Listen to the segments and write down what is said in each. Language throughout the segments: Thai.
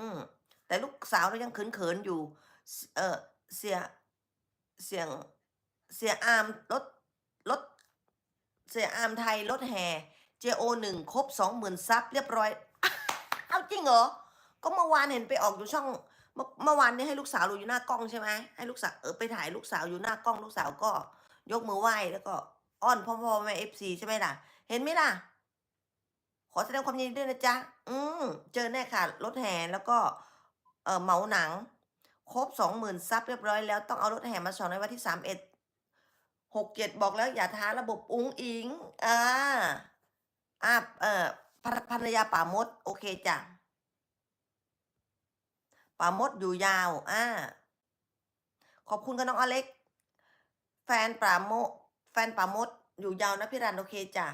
อืมแต่ลูกสาวเรายังเขินๆอยู่ เออเสียเสียงเสียอามรถรถเสียอามไทยรถแห่ JO1 ครบ20,000ซับเรียบร้อย เอาจริงเหรอ ก็เมื่อวานเห็นไปออกอยู่ช่องเมื่อเมื่อวานนี้ให้ลูกสาวดูอยู่หน้ากล้องใช่ไหมให้ลูกสาวเออไปถ่ายลูกสาวอยู่หน้ากล้องลูกสาวก็ ยกมือไหว้แล้วก็อ้อนพ่อพ่อแม่เอฟซีใช่ไหมล่ะ เห็นไหมล่ะ ขอแสดงความยินดีด้วยนะจ๊ะ อืม เจอแน่ค่ะ รถแห่แล้วก็ เออเหมาหนัง ครบสองหมื่นซับเรียบร้อยแล้ว ต้องเอารถแห่มาสอนในวันที่สามเอ็ดหกเจ็ดบอกแล้วอย่าท้าระบบอุ้งอิง อ่า อ่าเอ่อภรภรรยาป่ามด โอเคจ้ะ ป่ามดอยู่ยาว อ่า ขอบคุณกับน้องอเล็ก แฟนป่าโมแฟนป่ามด อยู่ยาวนะพี่รันโอเคจ้ะ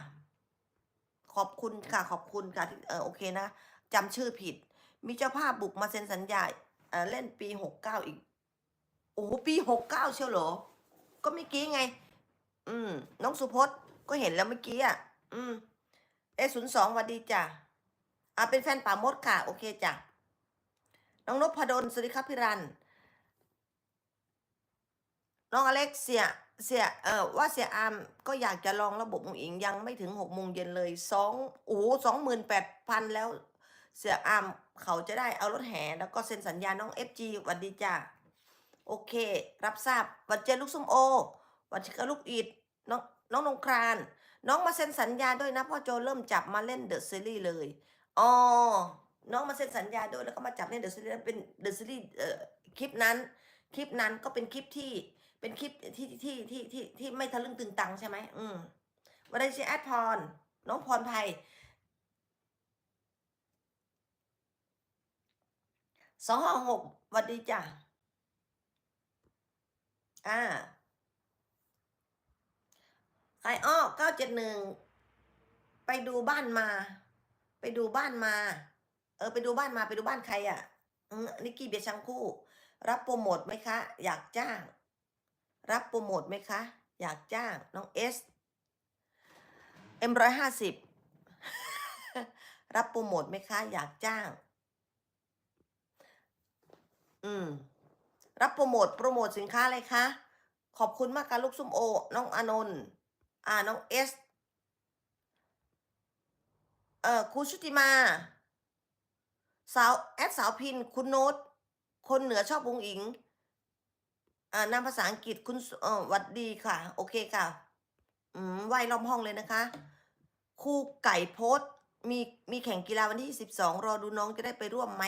ขอบคุณค่ะขอบคุณค่ะที่เออโอเคนะจำชื่อผิด มีเจ้าภาพบุกมาเซ็นสัญญาเออเล่นปีหกเก้าอีก โอ้โหปีหกเก้าเชียวเหรอ ก็เมื่อกี้ไง อืม น้องสุพจน์ก็เห็นแล้วเมื่อกี้อะ อืม เอศูนย์สองวัสดีจ้ะอ่าเป็นแฟนป่ามดค่ะ โอเคจ้ะน้องนพดลสวัสดีครับพี่รัน น้องอเล็กเสีย เสียเออว่าเสียอามก็อยากจะลองระบบของอิงยังไม่ถึงหกโมงเย็นเลยสองโอ้สองหมื่นแปดพันแล้ว เสียอามเขาจะได้เอารถแห่แล้วก็เซ็นสัญญาน้องเอฟจีวัสดีจ้าโอเค รับทราบวันเจลูกส้มโอวันเจลูกอิดน้องน้องนงคราน น้องมาเซ็นสัญญาด้วยนะเพ่อโจเริ่มจับมาเล่นเดอะซีรีส์เลยอ๋อน้องมาเซ็นสัญญาด้วยแล้วก็มาจับเล่นเดอะซีรีส์เป็นเดอะซีรีส์เอ่อคลิปนั้น คลิปนั้นก็เป็นคลิปที่ เป็นคลิปที่ที่ที่ที่ที่ไม่ทะลึ่งตึงตังใช่ไหมอืมวันนี้ชื่อแอดพร น้องพรภัยสองห้าหกสวัสดีจ้ะ อ่าใครอ้อเก้าเจ็ดหนึ่งไปดูบ้านมา ไปดูบ้านมา เออ ไปดูบ้านมาไปดูบ้านใครอะอืมนิกกี้เบียร์ชังคู่ รับโปรโมทไหมคะ อยากจ้าง รับโปรโมทไหมคะ อยากจ้างน้องเอสเอ็มร้อยห้าสิบรับโปรโมทไหมคะ อยากจ้าง อืม รับโปรโมทโปรโมทสินค้าอะไรคะ ขอบคุณมากค่ะลูกส้มโอ น้องอนนท์อ่าน้องเอสเอ่อครูชุติมา สาวแอดสาวพิน คุณโน้ตคนเหนือชอบวงอิง นามภาษาอังกฤษคุณหวัดดีค่ะ โอเคค่ะ อืมไหวล้อมห้องเลยนะคะครูไก่โพสมีมีแข่งกีฬาวันที่สิบสองรอดูน้องจะได้ไปร่วมไหม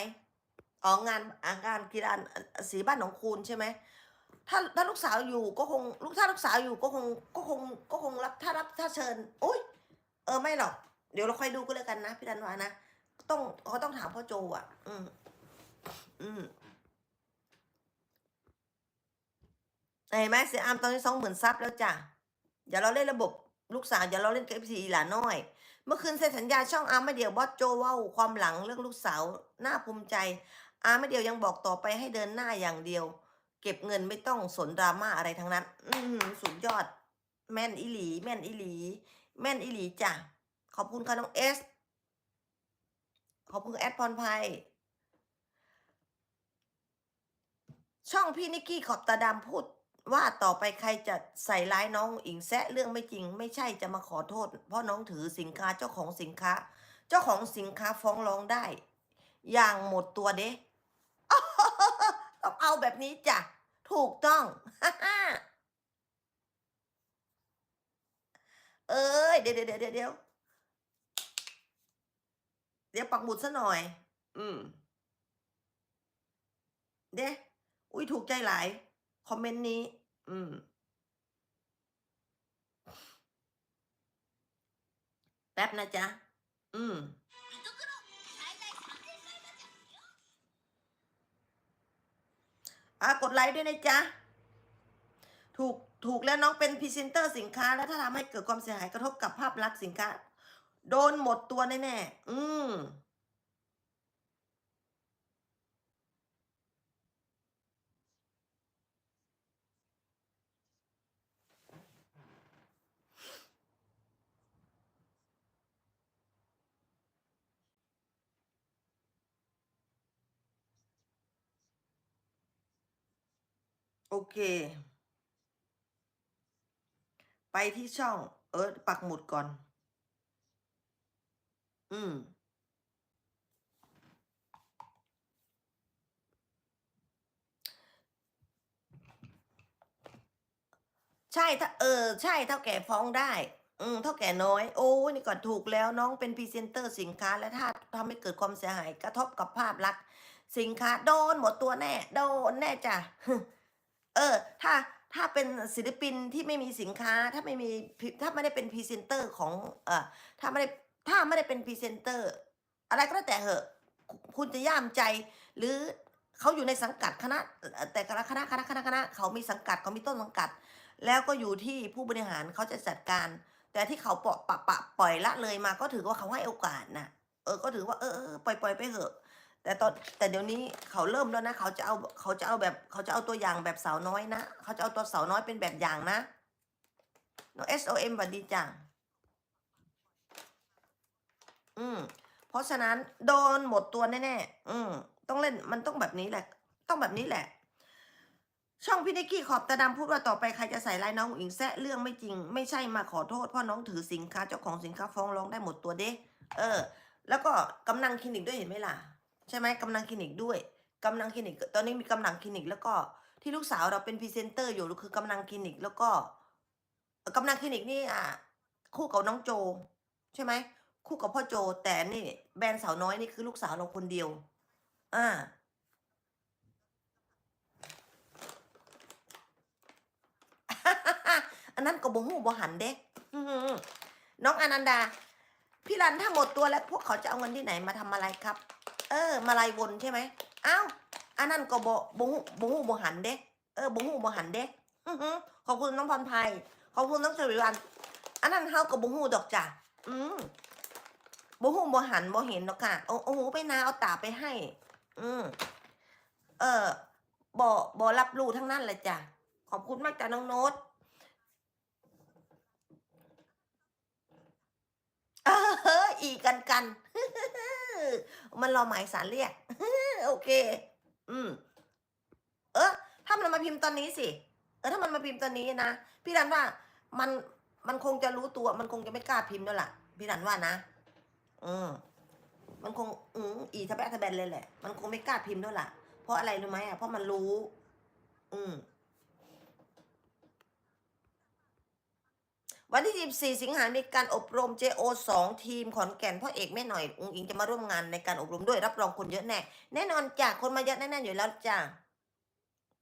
อ๋องานอางานกีฬาสีบ้านหนองคูนใช่ไหมถ้าถ้าลูกสาวอยู่ก็คงลูกถ้าลูกสาวอยู่ก็คงก็คงก็คงรับถ้ารับถ้าเชิญอุ้ยเออไม่หรอก เดี๋ยวเราค่อยดูก็แล้วกันนะพี่ดันวานะต้องเขาต้องถามพ่อโจอะ อืม อืม เห็นไหมเสียอามตอนนี้สองหมื่นซับแล้วจ้ะอย่าเราเล่นระบบลูกสาวอย่าเราเล่นกับเอฟซีหลานน้อย เมื่อคืนเซ็นสัญญาช่องอาร์ไม่เดียวบอสโจว่าความหลังเรื่องลูกสาวน่าภูมิใจ อาร์ไม่เดียวยังบอกต่อไปให้เดินหน้าอย่างเดียว เก็บเงินไม่ต้องสนดราม่าอะไรทั้งนั้น อืสุดยอด แม่นอีหลี แม่นอีหลี แม่นอีหลีจ้ะขอบคุณค่ะน้องเอสขอบคุณแอดพรภัยช่องพี่นิกกี้ขอบตาดำพูด ว่าต่อไปใครจะใส่ร้ายน้องอิงแซะเรื่องไม่จริง ไม่ใช่จะมาขอโทษ เพราะน้องถือสินค้าเจ้าของสินค้า เจ้าของสินค้าฟ้องร้องได้ อย่างหมดตัวเด้ต้องเอาแบบนี้จ้ะ ถูกต้อง เอ้ย เดี๋ยวเดี๋ยวเดี๋ยวเดี๋ยวเดี๋ยวปักหมุดซะหน่อย อืม เด้อุ้ยถูกใจหลาย คอมเมนต์นี้ อืม แป๊บนะจ๊ะ อืม อะกดไลค์ด้วยนะจ๊ะ ถูกถูกแล้วน้องเป็นพรีเซนเตอร์สินค้า แล้วถ้าทำให้เกิดความเสียหายกระทบกับภาพลักษณ์สินค้า โดนหมดตัวแน่ๆ อืม โอเค ไปที่ช่อง เออปักหมุดก่อน อืม ใช่ถ้าเออ ใช่เท่าแก่ฟ้องได้ อืมเท่าแก่น้อย โอ้นี่ก็ถูกแล้วน้องเป็นพรีเซนเตอร์สินค้าและถ้าทำให้เกิดความเสียหายกระทบกับภาพลักษณ์สินค้าโดนหมดตัวแน่ โดนแน่จ้ะ ออ ถ้าถ้าเป็นศิลปินที่ไม่มีสินค้า ถ้าไม่มีถ้าไม่ได้เป็นพรีเซนเตอร์ของเออถ้าไม่ได้ถ้าไม่ได้เป็นพรีเซนเตอร์ อะไรก็แล้วแต่เหอะ คุณจะย่ามใจ หรือเขาอยู่ในสังกัดคณะ แต่ละคณะคณะคณะคณะเขามีสังกัดเขามีต้นสังกัด แล้วก็อยู่ที่ผู้บริหารเขาจะจัดการ แต่ที่เขาปะปะปะปล่อยละเลยมาก็ถือว่าเขาให้โอกาสนะเออก็ถือว่าเออปล่อยปล่อยไปเถอะ แต่ตอนแต่เดี๋ยวนี้เขาเริ่มแล้วนะ เขาจะเอาเขาจะเอาแบบเขาจะเอาตัวอย่างแบบสาวน้อยนะเขาจะเอาตัวสาวน้อยเป็นแบบอย่างนะน้อง S O M สวัสดีจ้ะอืม เพราะฉะนั้นโดนหมดตัวแน่ๆอืม ต้องเล่นมันต้องแบบนี้แหละ ต้องแบบนี้แหละ ช่องพี่นิกกี้ขอบตาดำพูดว่าต่อไปใครจะใส่ลายน้องอิงแซะเรื่องไม่จริง ไม่ใช่มาขอโทษเพราะน้องถือสินค้าเจ้าของสินค้าฟ้องร้องได้หมดตัวเด้เออ แล้วก็กำนังคลินิกด้วยเห็นไหมล่ะ ใช่ไหมกำนังคลินิกด้วยกำนังคลินิก ตอนนี้มีกำนังคลินิก แล้วก็ที่ลูกสาวเราเป็นพรีเซนเตอร์อยู่คือกำนังคลินิก แล้วก็กำนังคลินิกนี่อะคู่กับน้องโจ ใช่ไหมคู่กับพ่อโจ แต่นี่แบรนด์สาวน้อยนี่คือลูกสาวเราคนเดียว อ่าอันนั้นก็บ่หูบ่หันเด็กน้องอนันดา พี่รันถ้าหมดตัวแล้วพวกเขาจะเอาเงินที่ไหนมาทำอะไรครับ เออ มาลายวนใช่ไหมเอ้าอันนั้นก็บ่บ่หูบ่หูบ่หันเด็กเออบ่หูบ่หันเด็กอื้อหือขอบคุณน้องพรภัยขอบคุณน้องชวิวันอันนั้นเฮาก็บ่หูดอกจ้ะอืมบ่หูบ่หันบ่เห็นดอกค่ะเอาเอาหูไปนาเอาตาไปให้ อืมเออบ่บ่รับรู้ทั้งนั้นเลยจ้ะขอบคุณมากจ้ะน้องโน้ต เอออีกันกัน มันรอหมายสารเรียก โอเค อืม เออ ถ้ามันมาพิมพ์ตอนนี้สิ เออ ถ้ามันมาพิมพ์ตอนนี้นะ พี่รันว่า มัน มันคงจะรู้ตัว มันคงจะไม่กล้าพิมพ์แล้วล่ะ พี่รันว่านะ อืม มันคง อืมอีทะแบะทะแบนเลยแหละ มันคงไม่กล้าพิมพ์แล้วล่ะ เพราะอะไรรู้ไหมอะ เพราะมันรู้ อืม วันที่ 14 สิงหามีการอบรม JO 2 ทีมขอนแก่นพ่อเอกแม่หน่อย อุ้งอิงจะมาร่วมงานในการอบรมด้วยรับรองคนเยอะแน่ แน่นอนจ้ะคนมาเยอะแน่ๆอยู่แล้วจ้ะ